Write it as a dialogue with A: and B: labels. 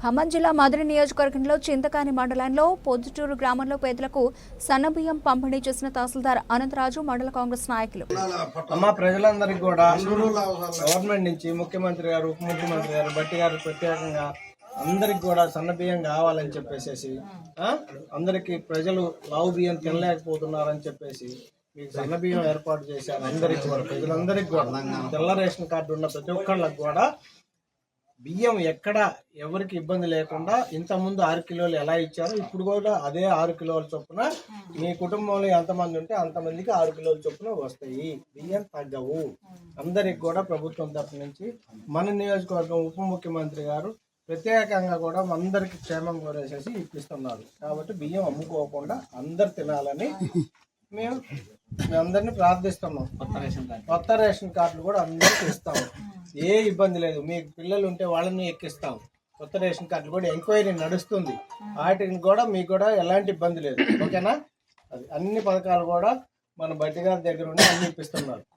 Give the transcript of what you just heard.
A: ఖమ్మం జిల్లా మధుర నియోజకవర్గంలో చింతకాని మండలంలో పొద్దుటూరు గ్రామంలో పేదలకు సన్నబియ్యం పంపిణీ చేసిన తహసీల్దార్ అనంతరాజు మండల కాంగ్రెస్ నాయకులు.
B: అమ్మ ప్రజలందరికీ కూడా గవర్నమెంట్ నుంచి ముఖ్యమంత్రి గారు ఉప ముఖ్యమంత్రి గారు బట్టి గారు ప్రత్యేకంగా అందరికి కూడా సన్న బియ్యం కావాలని చెప్పేసి అందరికి ప్రజలు లావు బియ్యం తినలేకపోతున్నారని చెప్పేసి మీకు సన్న బియ్యం ఏర్పాటు చేశారు. అందరికి కూడా ప్రజలందరికీ కూడా తెల్ల రేషన్ కార్డు ఉన్న ప్రతి ఒక్కళ్ళకి కూడా బియ్యం ఎక్కడ ఎవరికి ఇబ్బంది లేకుండా ఇంత ముందు ఆరు కిలోలు ఎలా ఇచ్చారో ఇప్పుడు కూడా అదే ఆరు కిలోల చొప్పున మీ కుటుంబంలో ఎంతమంది ఉంటే అంతమందికి ఆరు కిలోల చొప్పున వస్తాయి. బియ్యం తగ్గవు. అందరికి కూడా ప్రభుత్వం తరఫు నుంచి మన నియోజకవర్గం ఉప ముఖ్యమంత్రి గారు ప్రత్యేకంగా కూడా అందరికి క్షేమం కోరేసేసి ఇప్పిస్తున్నారు. కాబట్టి బియ్యం అమ్ముకోకుండా అందరు తినాలని మేము మీ అందరిని ప్రార్థిస్తున్నాం. కొత్త రేషన్ కార్డులు కూడా అందరికి ఇస్తాము ఏ ఇబ్బంది లేదు. మీకు పిల్లలు ఉంటే వాళ్ళని ఎక్కిస్తాం. కొత్త రేషన్ కార్డులు కూడా ఎంక్వైరీ నడుస్తుంది. వాటిని కూడా మీకు కూడా ఎలాంటి ఇబ్బంది లేదు. ఓకేనా? అది అన్ని పథకాలు కూడా మన బట్టి గారి దగ్గర ఉండి అన్ని ఇప్పిస్తున్నారు.